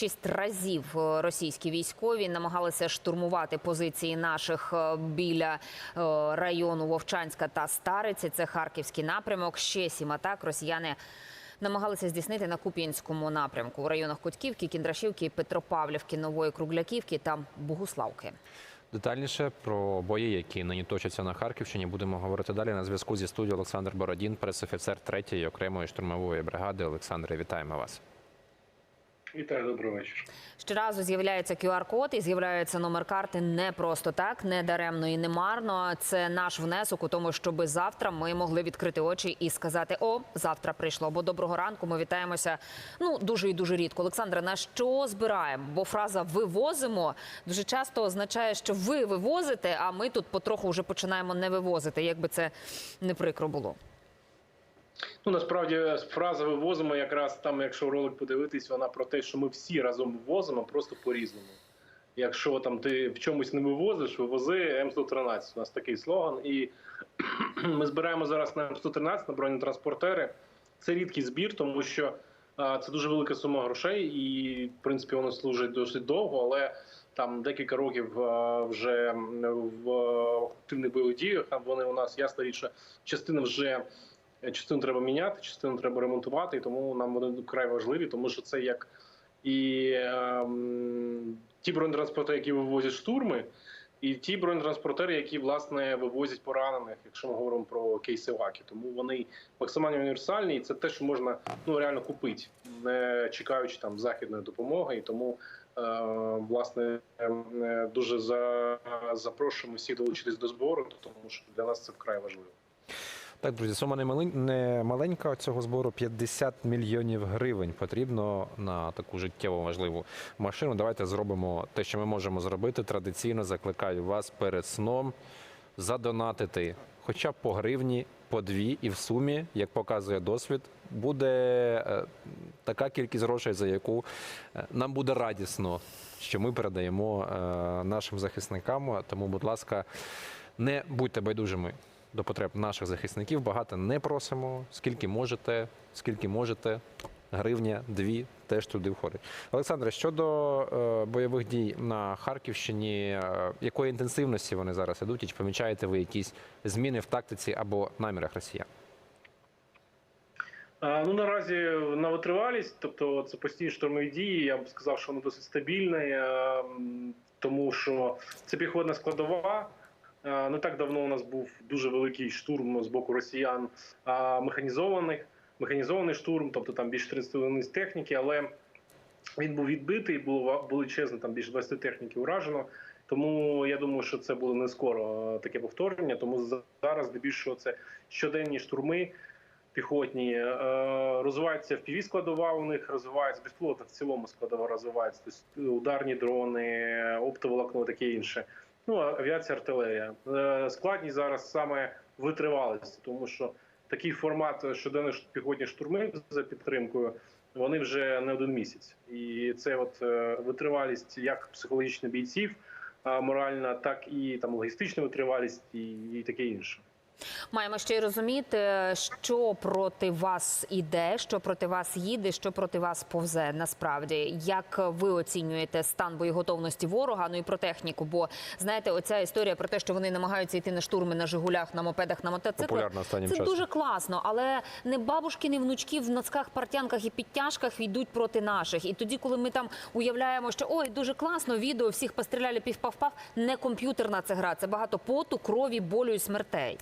шість разів е, російські військові намагалися штурмувати позиції наших е, біля е, району Вовчанська та Стариці. Це харківський напрямок. Ще сім атак росіяни. Намагалися здійснити на Куп'янському напрямку у районах Котківки, Кіндрашівки, Петропавлівки, Нової Кругляківки та Богуславки. Детальніше про бої, які нині точаться на Харківщині, будемо говорити далі. На зв'язку зі студією Олександр Бородін, пресофіцер 3-ї окремої штурмової бригади. Олександре, вітаємо вас. Вітаю, добрий вечір. Щоразу з'являється QR-код і з'являється номер карти не просто так, не даремно і не марно. Це наш внесок у тому, щоб завтра ми могли відкрити очі і сказати: О, завтра прийшло. Бо доброго ранку ми вітаємося. Ну дуже і дуже рідко. Олександре, на що збираємо? Бо фраза вивозимо дуже часто означає, що ви вивозите, а ми тут потроху вже починаємо не вивозити. Якби це не прикро було. Ну насправді фраза вивозимо якраз там, якщо ролик подивитись, вона про те, що ми всі разом вивозимо, просто по-різному. Якщо там ти в чомусь не вивозиш, вивози М113. У нас такий слоган. І ми збираємо зараз на М113 на бронетранспортери. Це рідкий збір, тому що а, це дуже велика сума грошей, і в принципі воно служить досить довго, але там декілька років а, вже в активних бойових діях. Вони у нас ясна річ, частина вже. Частину треба міняти, частину треба ремонтувати, і тому нам вони вкрай важливі, тому що це як і ем, ті бронетранспортери, які вивозять штурми, і ті бронетранспортери, які власне вивозять поранених, якщо ми говоримо про кейси ВАКи. Тому вони максимально універсальні, і це те, що можна ну реально купити, не чекаючи там західної допомоги. І тому е, власне е, дуже за, запрошуємо всіх долучитись до збору, тому що для нас це вкрай важливо. Так, друзі, сума не малень- не маленька цього збору 50 мільйонів гривень потрібно на таку життєво важливу машину. Давайте зробимо те, що ми можемо зробити. Традиційно закликаю вас перед сном задонатити хоча б по гривні, по дві, і в сумі, як показує досвід, буде е, така кількість грошей, за яку е, нам буде радісно, що ми передаємо е, нашим захисникам. Тому, будь ласка, не будьте байдужими до потреб наших захисників. Багато не просимо. Скільки можете, скільки можете. Гривня, дві теж туди входить. Олександре, щодо е, бойових дій на Харківщині, е, якої інтенсивності вони зараз ідуть, і чи помічаєте ви якісь зміни в тактиці або намірах росіян? Ну наразі на витривалість, тобто це постійні штурмові дії. Я б сказав, що воно досить стабільне, е, тому що це піхотна складова. Е, Не так давно у нас був дуже великий штурм з боку росіян механізованих, механізований штурм, тобто там більше 30 одиниць техніки, але він був відбитий, було величезно, там більше 20 техніки уражено. Тому я думаю, що це буде не скоро е, таке повторення. Тому за- зараз здебільшого це щоденні штурми піхотні. Е, Розвивається впіві складова у них, розвивається безпілотна в цілому складова розвивається. Тобто ударні дрони, оптоволокно, таке інше. Ну, авіація, артилерія. складні Складність зараз саме витривалості, тому що такий формат щоденних піхотні штурми за підтримкою. Вони вже не один місяць, і це от е, витривалість як психологічних бійців, а, моральна, так і там логістична витривалість, і таке інше. Маємо ще й розуміти, що проти вас іде, що проти вас їде, що проти вас повзе. Насправді, як ви оцінюєте стан боєготовності ворога? Ну і про техніку. Бо знаєте, оця історія про те, що вони намагаються йти на штурми на Жигулях, на мопедах, на мотоциклах. Це часом. дуже класно, але не бабушки, не внучки в носках, партянках і підтяжках йдуть проти наших. І тоді, коли ми там уявляємо, що ой, дуже класно, відео всіх постріляли, пів-пав-пав, не комп'ютерна це гра. Це багато поту, крові, болю і смертей.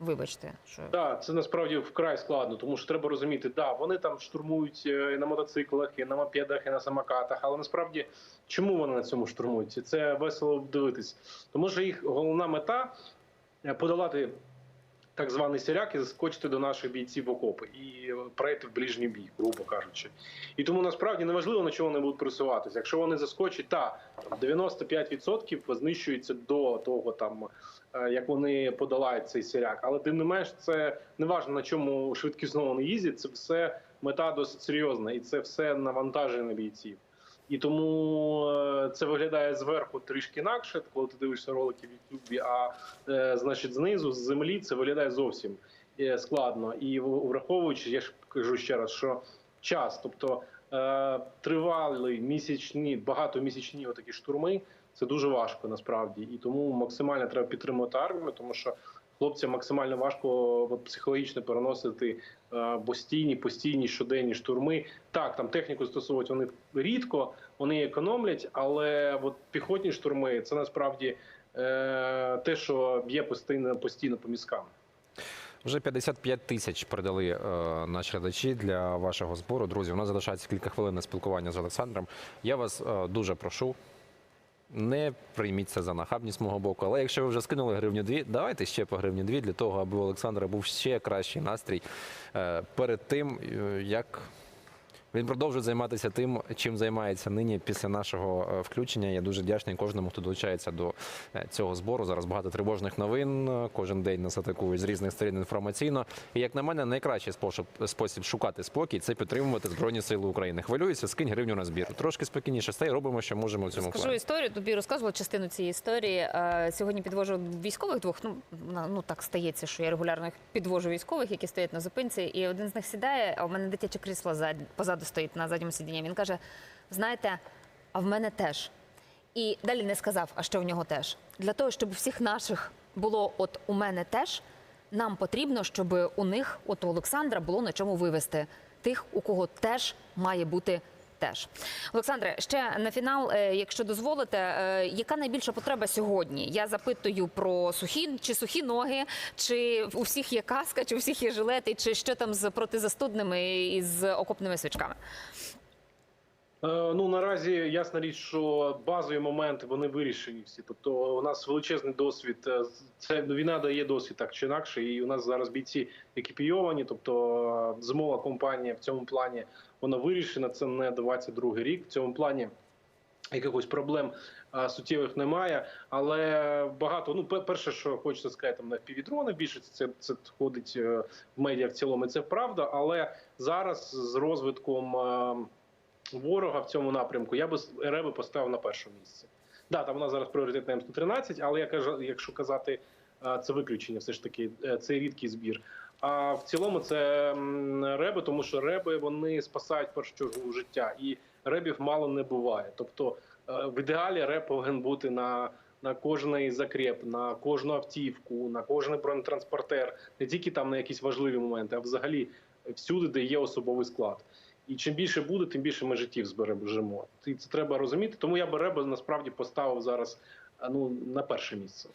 Вибачте, що да, це насправді вкрай складно, тому що треба розуміти, да, вони там штурмують е, і на мотоциклах, і на мопедах, і на самокатах. Але насправді чому вони на цьому штурмують? Це весело дивитись. Тому що їх головна мета е, подолати так званий сіряк і заскочити до наших бійців окопи і перейти в ближній бій, грубо кажучи. І тому насправді неважливо на чого вони будуть просуватися. Якщо вони заскочать, та там 95% знищується до того там. е, Як вони подолають цей сіряк, але тим не менш, це не важливо на чому швидкісно вони їздять. Це все мета досить серйозна, і це все навантаження на бійців. І тому е, це виглядає зверху трішки інакше, коли ти дивишся ролики в Ютубі, а е, значить знизу з землі це виглядає зовсім е, складно. І враховуючи, я ж кажу ще раз, що час, тобто тривалі місячні, багатомісячні отакі штурми, це дуже важко насправді. І тому максимально треба підтримувати армію, тому що хлопцям максимально важко от, психологічно переносити е, постійні, постійні щоденні штурми. Так, там техніку застосовують вони рідко, вони економлять, але от піхотні штурми це насправді е, те, що б'є постійно, постійно по мізкам. Вже 55 тисяч передали е, наші глядачі для вашого збору. Друзі, у нас залишається кілька хвилин на спілкування з Олександром. Я вас е, дуже прошу. Не прийміть це за нахабність мого боку, але якщо ви вже скинули гривню дві, давайте ще по гривні дві для того, аби у Олександра був ще кращий настрій е, перед тим, е, як він продовжує займатися тим, чим займається нині після нашого е, включення. Я дуже вдячний кожному, хто долучається до е, цього збору. Зараз багато тривожних новин. е, Кожен день нас атакують з різних сторін інформаційно. І як на мене, найкращий спосіб, спосіб шукати спокій це підтримувати Збройні Сили України. Хвилюється, скинь гривню на збір. Трошки спокійніше стає, робимо, що можемо в цьому Скажу плані. історію. Тобі розказувала частину цієї історії. Сьогодні підвожу військових двох. Ну ну так стається, що я регулярно підвожу військових, які стоять на зупинці, і один з них сідає. А у мене дитяче крісло зад- позаду стоїть на задньому сидінні. Він каже: знаєте, а в мене теж. І далі не сказав, а що в нього теж. Для того, щоб у всіх наших було, от у мене теж, нам потрібно, щоб у них, от у Олександра, було на чому вивести тих, у кого теж має бути теж. Олександре, ще на фінал, е, якщо дозволите, е, яка найбільша потреба сьогодні? Я запитую про сухі чи сухі ноги, чи у всіх є каска, чи у всіх є жилети, чи що там з протизастудними і з окопними свічками. Е, Ну наразі ясна річ, що базові моменти вони вирішені всі. Тобто у нас величезний досвід. е, Це ну, війна дає досвід так чи інакше. І у нас зараз бійці екіпійовані. Тобто е, зимова компанія в цьому плані вона вирішена. Це не 22 рік. В цьому плані якихось проблем суттєвих немає. Але багато ну перше, що хочеться сказати, там на півдрони більше це це ходить е, в медіа в цілому. Це правда. Але зараз з розвитком. Е, ворога в цьому напрямку, я би РЕБ поставив на перше місце. Да, там нас зараз пріоритет на М113, але я кажу, якщо казати, це виключення, все ж таки, е, це рідкий збір. А в цілому це реби, тому що реби вони спасають першу життя, і ребів мало не буває. Тобто, е, в ідеалі реб повинен бути на. На кожний закреп, на кожну автівку, на кожний бронетранспортер, не тільки там на якісь важливі моменти, а взагалі всюди, де є особовий склад. І чим більше буде, тим більше ми життів збережемо. І це треба розуміти. Тому я би Реба насправді поставив зараз а, ну, на перше місце.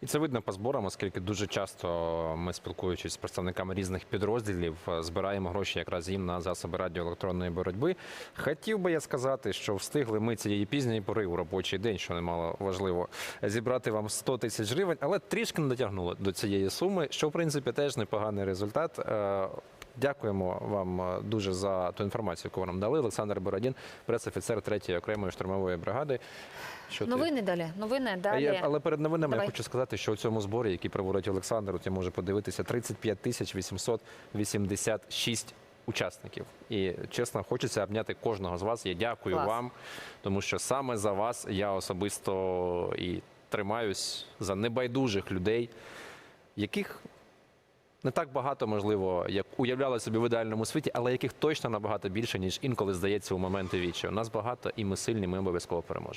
І це видно по зборам, оскільки дуже часто ми, спілкуючись з представниками різних підрозділів, е, збираємо гроші якраз їм на засоби радіоелектронної боротьби. Хотів би я сказати, що встигли ми цієї пізньої пори у робочий день, що немало важливо, зібрати вам 100 тисяч гривень, але трішки не дотягнули до цієї суми, що в принципі теж непоганий результат. Дякуємо вам е, дуже за ту інформацію, яку ви нам дали. Олександр Бородін, прес-офіцер 3-ї окремої штурмової бригади. Що ти? Новини далі. Новини далі. я, але перед новинами Давай. я хочу сказати, що у цьому зборі, який проводить Олександр, от я можу подивитися 35 тисяч 886 учасників. І чесно, хочеться обняти кожного з вас. Я дякую Клас. вам, тому що саме за вас я особисто і тримаюсь за небайдужих людей, яких. Не так багато, можливо, як уявляли собі в ідеальному світі, але яких точно набагато більше, ніж інколи здається у моменти віччя. У нас багато і ми сильні, ми обов'язково переможемо.